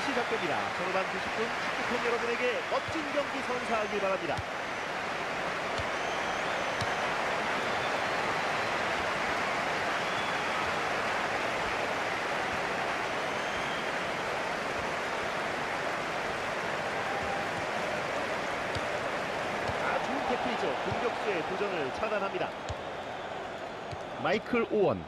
경기 시작됩니다. 전후반 90분 축구팬 여러분에게 멋진 경기 선사하길 바랍니다. 아, 좋은 태클이죠. 공격수의 도전을 차단합니다. 마이클 오원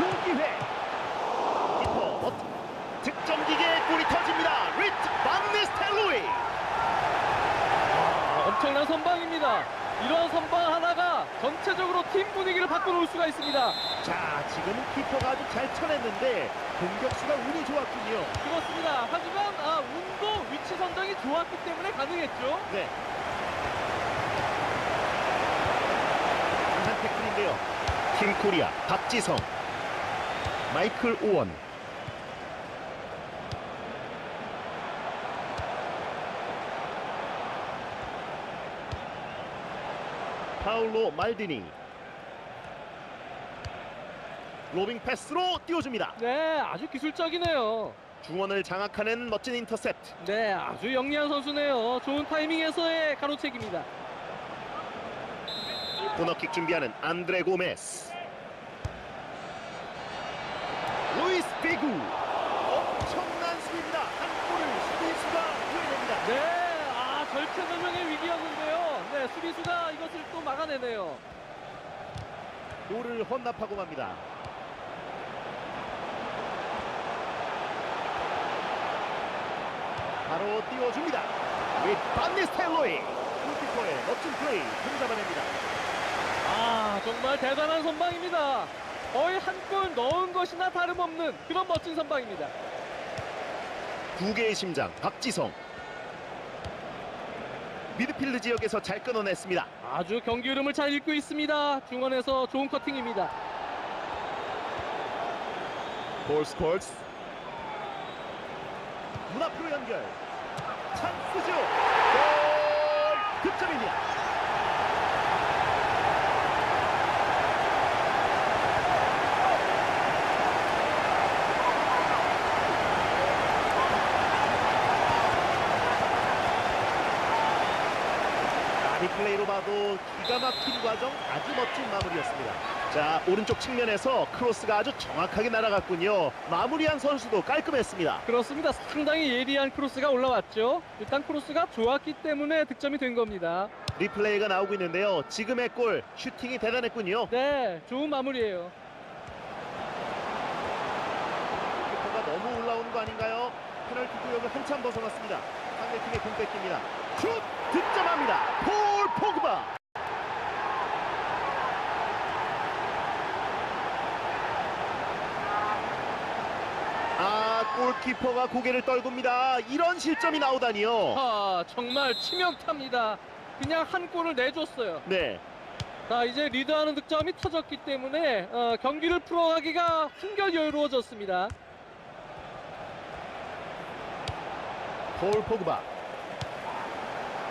좋은 기회 키퍼 어, 득점 기계에 골이 터집니다 리트 반니스텔로이 아, 엄청난 선방입니다. 이런 선방 하나가 전체적으로 팀 분위기를 바꿔놓을 수가 있습니다. 자 지금은 키퍼가 아주 잘 쳐냈는데 공격수가 운이 좋았군요 그렇습니다. 하지만 아, 운도 위치 선정이 좋았기 때문에 가능했죠. 네 강한 태클인데요 팀 코리아 박지성 마이클 오원 파울로 말디니 로빙 패스로 띄워줍니다 네, 아주 기술적이네요. 중원을 장악하는 멋진 인터셉트 네, 아주 영리한 선수네요. 좋은 타이밍에서의 가로채기입니다. 코너킥 준비하는 안드레 고메스 루이스 비구 엄청난 수비입니다 한 골을 수비수가 구해냅니다 네, 아 절체절명의 위기였는데요. 네, 수비수가 이것을 또 막아내네요. 골을 헌납하고 맙니다 바로 띄워줍니다 윗 반니스텔로이 골키퍼의 멋진 플레이 공 잡아냅니다 아 정말 대단한 선방입니다. 거의 한 골 넣은 것이나 다름없는 그런 멋진 선방입니다. 두 개의 심장 박지성 미드필드 지역에서 잘 끊어냈습니다. 아주 경기 흐름을 잘 읽고 있습니다. 중원에서 좋은 커팅입니다. 볼스콜스. 문 앞으로 연결. 찬스죠. 골! 득점입니다 리플레이로 봐도 기가 막힌 과정 아주 멋진 마무리였습니다. 자 오른쪽 측면에서 크로스가 아주 정확하게 날아갔군요. 마무리한 선수도 깔끔했습니다. 그렇습니다. 상당히 예리한 크로스가 올라왔죠. 일단 크로스가 좋았기 때문에 득점이 된 겁니다. 리플레이가 나오고 있는데요. 지금의 골 슈팅이 대단했군요. 네, 좋은 마무리예요. 키퍼가 너무 올라오는 거 아닌가요? 페널티 구역을 한참 벗어났습니다. 상대팀의 공 뺏깁니다. 슛 득점합니다 폴 포그바 아 골키퍼가 고개를 떨굽니다 이런 실점이 나오다니요 아, 정말 치명타입니다. 그냥 한 골을 내줬어요. 네 자, 이제 리드하는 득점이 터졌기 때문에 어, 경기를 풀어가기가 한결 여유로워졌습니다. 폴 포그바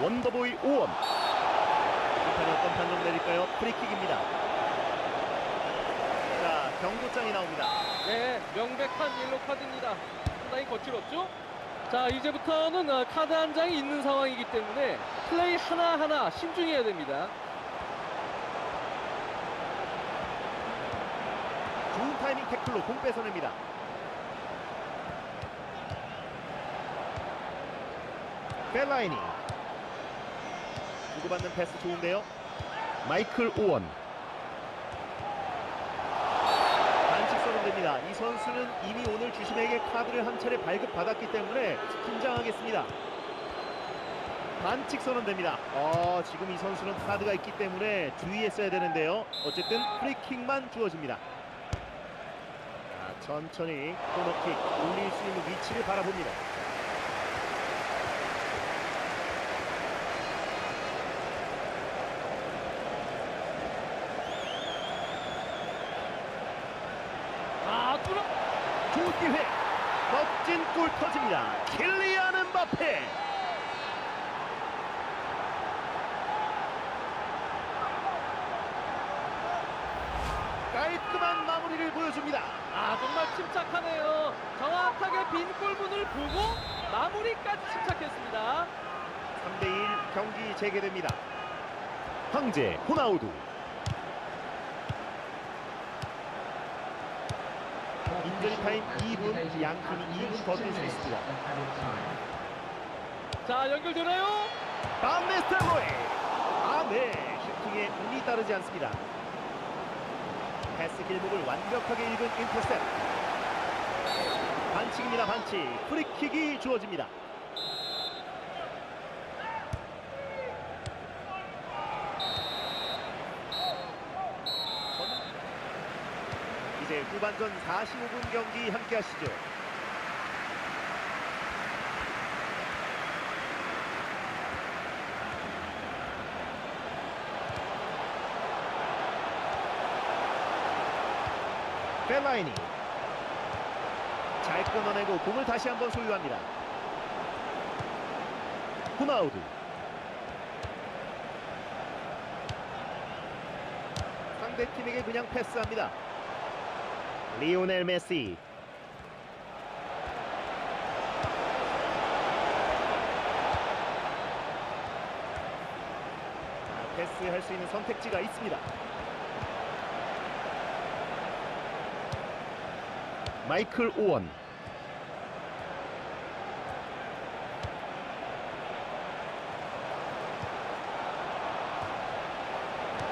원더보이 오원 심판이 어떤 판정 내릴까요? 프리킥입니다 자 경고장이 나옵니다 네, 명백한 옐로 카드입니다. 상당히 거칠었죠? 자, 이제부터는 어, 카드 한 장이 있는 상황이기 때문에 플레이 하나하나 신중해야 됩니다. 좋은 타이밍 태클로 공 뺏어냅니다 벨라이니 주고받는 패스 좋은데요. 마이클 오원. 반칙 선언 됩니다. 이 선수는 이미 오늘 주심에게 카드를 한 차례 발급받았기 때문에 긴장하겠습니다. 반칙 선언됩니다. 어, 지금 이 선수는 카드가 있기 때문에 주의했어야 되는데요. 어쨌든 프리킥만 주어집니다. 자, 천천히 코너킥 올릴 수 있는 위치를 바라봅니다 아, 뚫어! 좋은 기회 멋진 골 터집니다 킬리안 깔끔한 깔끔한 마무리를 보여줍니다. 아 정말 침착하네요. 정확하게 빈 골문을 보고 마무리까지 침착했습니다. 3대1 경기 재개됩니다. 황제 호나우두 인저리 타임 2분 양 팀이 2분 더 뛸 수 있습니다. 자 연결되나요? 밤메스터로이 아네 슈팅에 운이 따르지 않습니다. 패스 길목을 완벽하게 읽은 인터셉 반칙입니다 반칙 프리킥이 주어집니다. 이제 후반전 45분 경기 함께 하시죠. 벨라이니 잘 끊어내고 공을 다시 한번 소유합니다. 호나우드 상대 팀에게 그냥 패스합니다. 리오넬 메시. 아, 패스할 수 있는 선택지가 있습니다. 마이클 오원.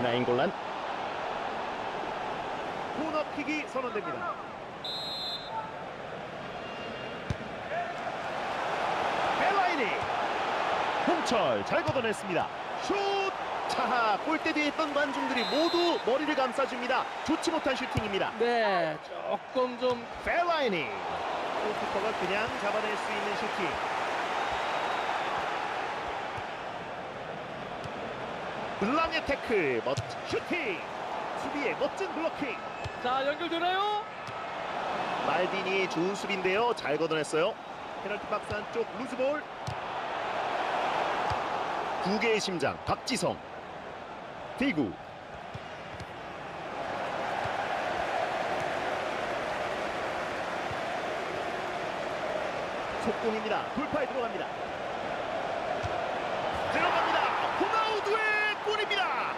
나인골란 코너킥이 선언됩니다. 벨라이니 홍철 잘 걷어냈습니다. 슛! 차하 골대 뒤에 있던 관중들이 모두 머리를 감싸줍니다. 좋지 못한 슈팅입니다. 네 조금 좀 벨라이니 골키퍼가 그냥 잡아낼 수 있는 슈팅. 블랑의 태클 멋진 슈팅 수비의 멋진 블로킹 자 연결되나요? 말디니 좋은 수비인데요. 잘 걷어냈어요. 페널티 박스 안쪽 루즈볼. 두 개의 심장 박지성. 디구 속공입니다. 돌파에 들어갑니다. 들어갑니다. 호나우두의 골입니다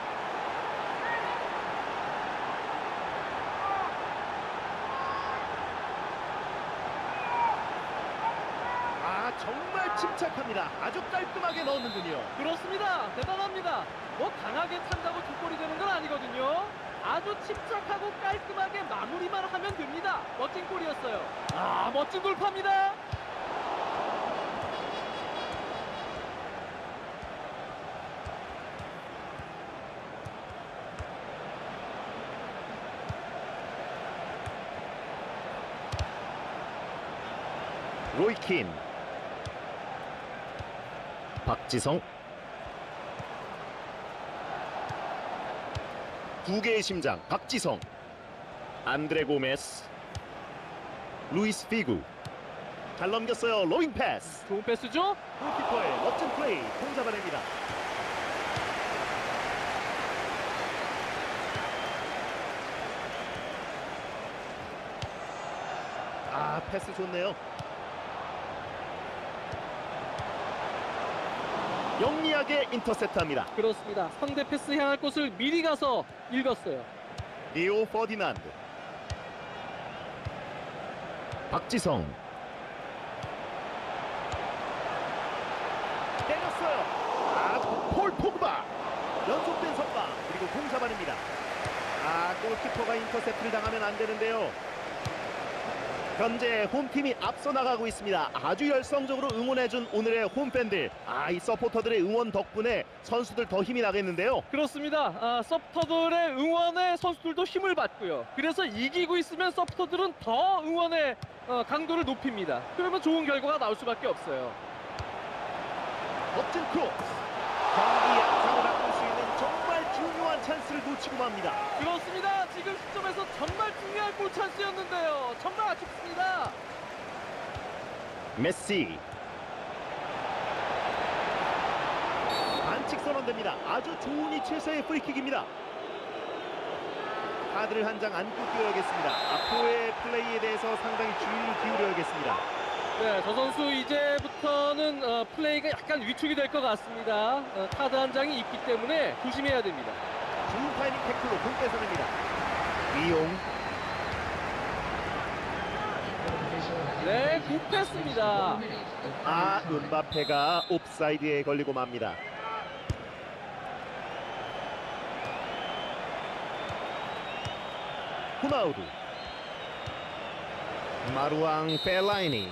아 정말 침착합니다 아주 깔끔하게 넣었는군요 그렇습니다. 대단합니다. 뭐 강하게 찬다고 두 골이 되는 건 아니거든요. 아주 침착하고 깔끔하게 마무리만 하면 됩니다. 멋진 골이었어요. 아 멋진 돌파입니다. 로이킨 박지성. 두 개의 심장 박지성. 안드레 고메스. 루이스 피구. 잘 넘겼어요. 로잉 패스. 좋은 패스죠? 골키퍼의 멋진 플레이 공 잡아냅니다. 아 패스 좋네요 영리하게 인터셉트합니다. 그렇습니다. 상대 패스 향할 곳을 미리 가서 읽었어요. 리오 퍼디난드. 박지성. 때렸어요. 아폴 포그바. 연속된 선방. 그리고 공 잡아냅니다. 아 골키퍼가 인터셉트를 당하면 안 되는데요 현재 홈팀이 앞서 나가고 있습니다 아주 열성적으로 응원해준 오늘의 홈팬들 아 이 서포터들의 응원 덕분에 선수들 더 힘이 나겠는데요 그렇습니다. 아, 서포터들의 응원에 선수들도 힘을 받고요. 그래서 이기고 있으면 서포터들은 더 응원의 어, 강도를 높입니다. 그러면 좋은 결과가 나올 수밖에 없어요. 멋진 크로스 경기 양상을 바꿀 수 있는 정말 중요한 찬스를 놓치고 맙니다 그렇습니다. 지금 시점에서 정말 중요한 골 찬스였는데요. 정말 아쉽습니다. 메시 반칙 선언됩니다 아주 좋은 위치에서의 프리킥입니다 카드를 한 장 안고 뛰어야겠습니다. 앞으로의 플레이에 대해서 상당히 주의를 기울여야겠습니다. 네, 저 선수 이제부터는 어, 플레이가 약간 위축이 될 것 같습니다. 어, 카드 한 장이 있기 때문에 조심해야 됩니다. 좋은 타이밍 태클로 공 뺏어냅니다. 이용 네, 굿 패스입니다. 아 은바페가 옵사이드에 걸리고 맙니다. 후나우두 마루앙 펠라이니